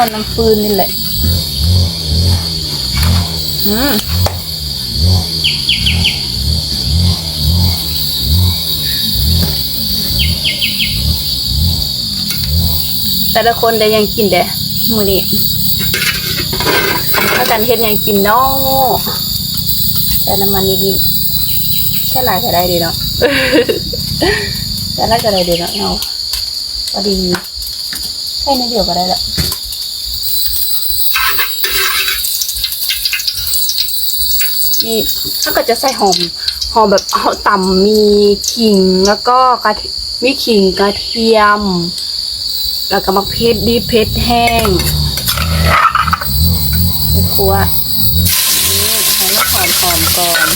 อดน้ำฟืนนี่แหละอืมแต่ละคนได้ยังกินเด้มื้อนี้ถ้ากันเฮ็ดหยังกินเนาะแต่น้ำมันนี่แค่หลายก็ได้ดีเนาะแต่ละก็ได้ดีเนาะเนาะพอดีแค่นิดเดียวก็ได้ละ มีถ้าก็จะใส่หอมหอมแบบเอาต่ำมีขิงแล้วก็กระมีขิงกระเทียม แล้วก็มะเพชรดีเพชรแห้งในครัวนี่ให้มันหอมหอมก่อน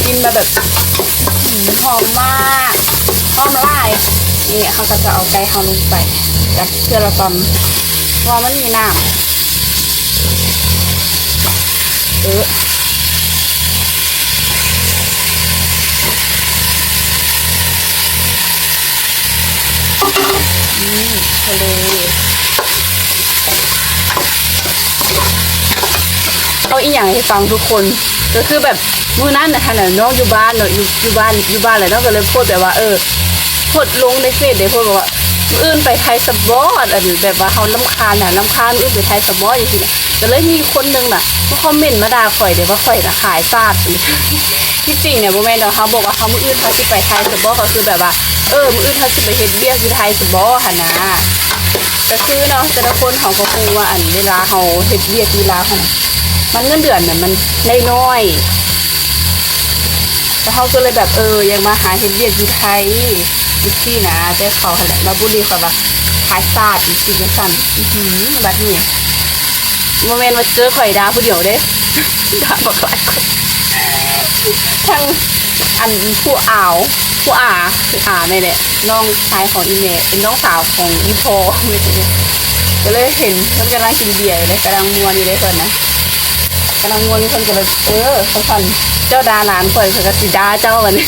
กินมาแบบหืมหอมมากหอมละลาย นี่เขาก็จะเอาไก่เขาลงไปกับเพื่อเราตอนว่ามันมีน้ำเออนี่ทะเลเอาอีกอย่างให้ฟังทุกคนก็คือแบบมื้อนั้นนะท่านน่ะน้องอยู่บ้านเนาะอยู่อยู่บ้านอยู่บ้านเลยเนาะก็เลยพูดแบบว่าเออ พดลงในเฟซเดี๋ยวพูดบอกว่ามืออื่นไปไทยสบอดอันแบบว่าเขาลำคาญน่ะลำคาญมื้ออื่นไปไทยสบอดอย่างนี้ก็เลยมีคนหนึงน่ะมาคอมเมนต์มาด่าข่อยเดี๋ยวว่าข่อยน่ะขายซาดที่จริงเนี่ยโมแมนต์เขาบอกว่าเขามืออื่นเขาสิไปไทยสบอก็คือแบบว่าเออมืออื่นเขาสิไปเฮ็ดเบี้ยอยู่ไทยสบอหั่นนะก็คือเนาะแต่ละคนเขาก็คูว่าอันเวลาเขาเฮ็ดเบี้ยกีฬาเขาน่ะมันเงินเดือนน่ะมันน้อยแต่เขาก็เลยแบบเออยังมาหาเห็ดเวียอยู่ไทย อีกที่นะแต่เขาหั่นแหละมาบุรีเขาว่าขายซาดอีกทีจังสั่นอื้อหือบัดนี้โมเมนต์มาเจอข่อยดาผู้เดียวเด้ดาบอกหลายคนทั้งอันผู้อ่าวผู้อาคืออาแม่เนี่ยน้องชายของอีเมย์เป็นน้องสาวของอีโพไม่ใช่เนี่ยก็เลยเห็นเพิ่นกำลังกินเบียร์อยู่เลยกำลังมัวนอยู่เลยเพิ่นนะกำลังงวนคนก็เลยเออเขาพันเจ้าดาหลานข่อยเขาก็สิดาเจ้าวันนี้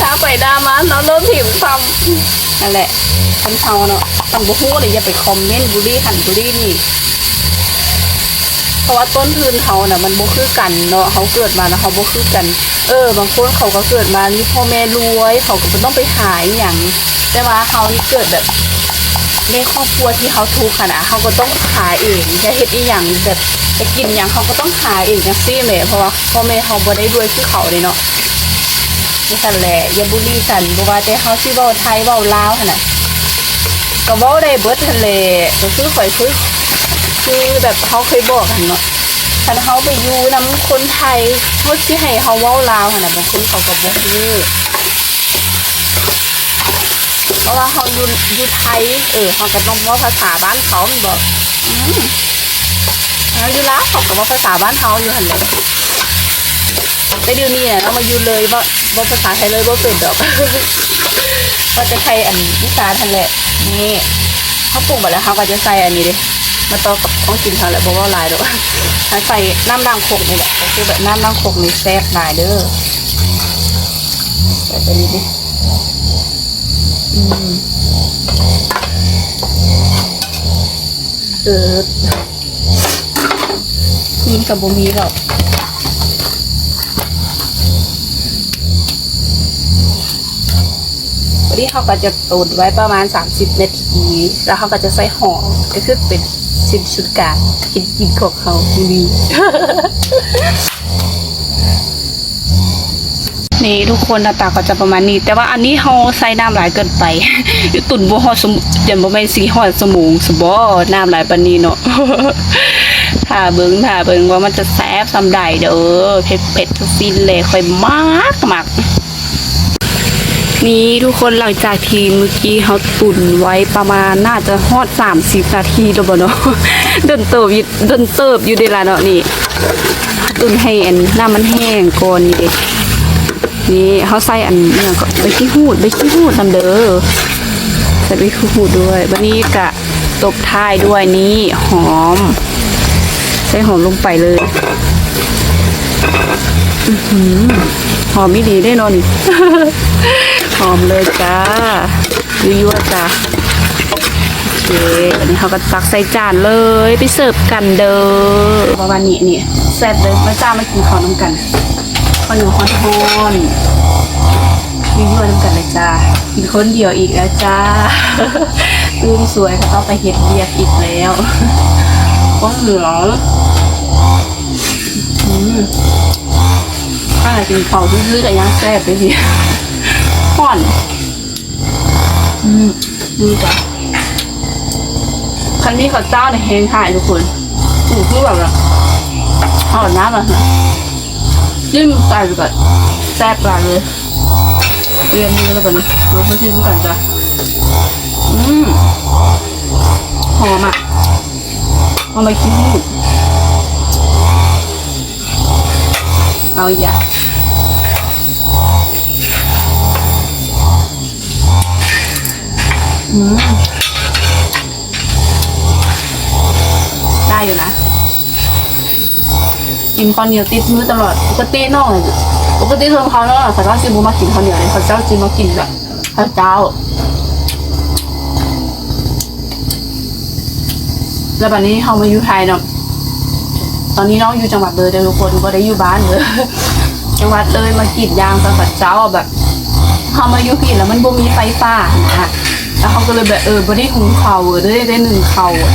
ดาไปดามาเนาะเริ่มถิ่มซำนั่นแหละคนเฮาเนาะต้องบ่ฮู้เลยอย่าไปคอมเมนต์บุรีหันบุรีนี่เพราะว่าต้นทุนเขาน่ะมันบ่คือกันเนาะเขาเกิดมาแล้วเขาบ่คือกัน เออ บางคนเขาก็เกิดมานี่พ่อแม่รวย เขาก็ต้องไปหายอย่างแต่ว่าเขานี่เกิดแบบในครอบครัวที่เขาทุกข์ขนาดเขาก็ต้องหาเองจะเฮ็ดอีหยังแบบจะกินหยังเขาก็ต้องหาเองจังซี่แหละเพราะว่าพ่อแม่เขาบ่ได้รวยคือเขาเลยเนาะ นี่ซั่นแหละอย่าบุรีสันบ่ว่าแต่เขาสิเว้าไทยเว้าลาวหั่นน่ะก็เว้าได้เบิดหั่นแหละก็คือข่อยคือคือแบบเขาเคยบอกกันเนาะคันเขาไปอยู่นํคนไทยเขาสิให้เขาเว้าลาวหั่นน่ะบางคนเขาก็บ่รู้เพราะว่าเขาอยู่อยู่ไทยเออเขาก็ต้องว่าภาษาบ้านเขามันบอกอืมแล้วอยู่ลาวเขาก็ว่าภาษาบ้านเขาอยู่หันเลย แต่เดี๋ยวนี้เนี่ยเรามาอยู่เลยว่าว่าภาษาไทยเลยว่าเป็นดอกว่าจะใช้อันอีสาทันแหละนี่เขาปรุงไปแล้วเขาก็จะใส่อันนี้ดิมาต่อกับของกินเขาแหละบอกว่าลายดอกถ้าใส่น้ำล้างคกนี่แหละก็คือแบบน้ำล้างคกนี่แซ่บลายเด้อใส่ไปนี้ดิเออคืนกับบ่มีหรอก นนี้เขาก็จะตุนไว้ประมาณ 30 นาที แล้วเขาก็จะใส่ห่อก็คือเป็นสิ้นสุดการกินกินของเขาทีนี่ทุกคนหน้าตาก็จะประมาณนี้ แต่ว่าอันนี้เขาใส่น้ำหลายเกินไปตุ่นบ่ฮอดสมยันบ่แม่นสีฮอดสมงสบ่น้ำหลายปานนี้เนาะถ้าเบิ่งถ้าเบิ่งว่ามันจะแซ่บซำใดเด้อเผ็ดเผ็ดฟินเลยค่อยมากมาก นี่ทุกคนหลังจากที่เมื่อกี้เขาตุนไว้ประมาณน่าจะฮอด30นาทีแล้วบ่เนาะเดินเติบอยู่เดินเติบอยู่เดะล่ะเนาะนี่ตุนให้อันน้ำมันแห้งก่อนนี่เด้นี่เขาใส่อันเนี่ยก็ใบขี้หูดใบขี้หูดนำเด้อใส่ใบขี้หูดด้วยวันนี้กะตบท้ายด้วยนี่หอม ใส่หอมลงไปเลยหอหอมไม่ดีได้นอน หอมเลยจ้ายั่วๆจ้าโอเคอันนี้เขาก็ตักใส่จานเลยไปเสิร์ฟกันเด้อประมาณนี้นี่แซ่บเลยมาจ้ามากินข้าวน้ำกันข้าวเหนียวฮอนยั่วๆน้ำกันเลยจ้ากินคนเดียวอีกแล้วจ้าตื่นสวยก็ต้องไปเฮ็ดเรียกอีกแล้วก้อนเหลืออืมข้างในกินเป่าซื่อๆแต่ยังแซ่บเลยสิ ห่อนอืมดีจ้ะคันนี้เขาเจ้าในยแห้งหายทุกคนอือคือแบบแบบหอมน้ำอะนะจิ้มไก่แบบแซ่บปลาเลยเรียนมือแล้วกันนะเราไปชิมกันจ้ะอืมหอมอะเอามากินนี่เอาอย่า ได้อยู่นะกินข้าวเหนียวติดมือตลอดปกติน้องเลยปกติเธอเขาเนาะเขาเจ้าจิมมากินข้าวเหนียวเลยเขาเจ้าจิมมากินแบบข้าวเจ้า แล้วบัดนี้เขามาอยู่ไทยเนาะตอนนี้น้องอยู่จังหวัดเลยทุกคนก็ได้อยู่บ้านเลยจังหวัดเลยมากรีดยางตอนสัดเช้าแบบเขามาอยู่กินแล้วมันบ่มีไฟฟ้านะ แล้วเขาก็เลยแบบเออบ่ได้หุงเขาเออได้ได้หนึ่งเขาวอะ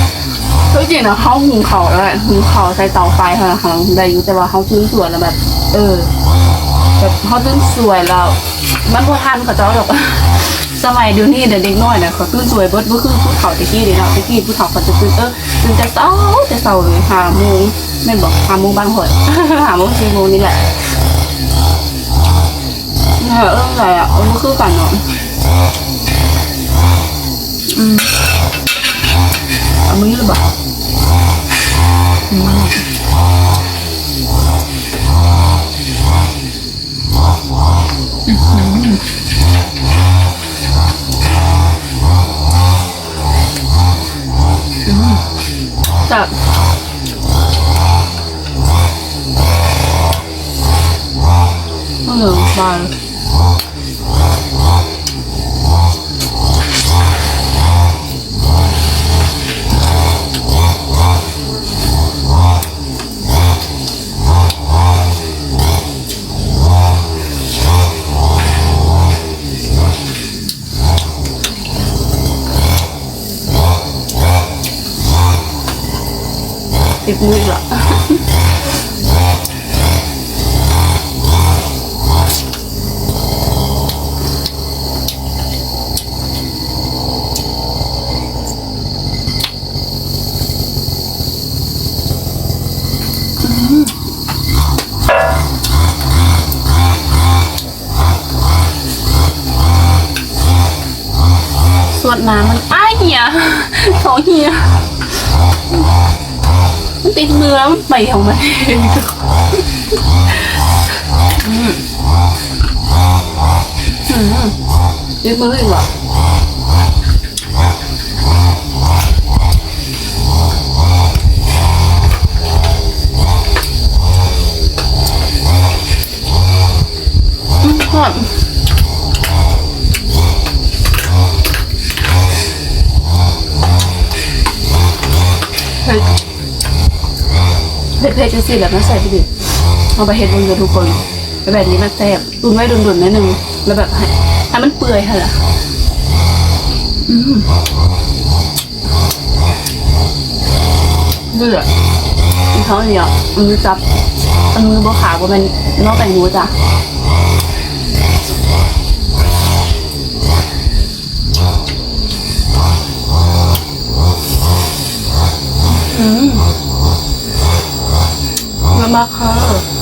ก็จริงนะเขาหุงเขาแล้วแหละหุงเขาใส่เตาไฟเขาละเขาได้อยู่แต่ว่าเขาซื้อสวนแล้วแบบ เออแบบเขาตื่นสวยแล้วมันพอทันเขาเจ้าหรอกสมัยเดี๋ยวนี้เด็กน้อยเนี่ยเขาตื่นสวยเบิดก็คือผู้เฒ่าตะกี้เดีเนาะตะกี้ผู้เฒ่าเขาจะตื่นเออตื่นแต่เช้าแต่เช้าเลยหาโมงแม่บอกหาโมงบางหอยหาโมงสี่โมงนี่แหละเนี่ยเรื่ออะไรอะมันก็คือกันเนาะ อืมเอามือหรือเปล่า อืมแต่เออบานติด มันอ้ายเหียท้องเหียมันติดมือแล้วมันไปของมันเองอืมอืมติดมืออีกเหรออืมหอมเฮ้ย เผ็ดเผ็ดจังสิแบบนั้นใส่ไปดิเอาไปเห็ดบนกันทุกคนแบบนี้มันแซ่บตุนไว้ดุนๆนิดนึงแล้วแบบให้ให้มันเปื่อยค่ะล่ะอืมเบื่อกินเขาวเหนียวมือจับอันมือบัวขาวก็เป็นนอกแต่งหมูจ้ะอืม มากค่ะ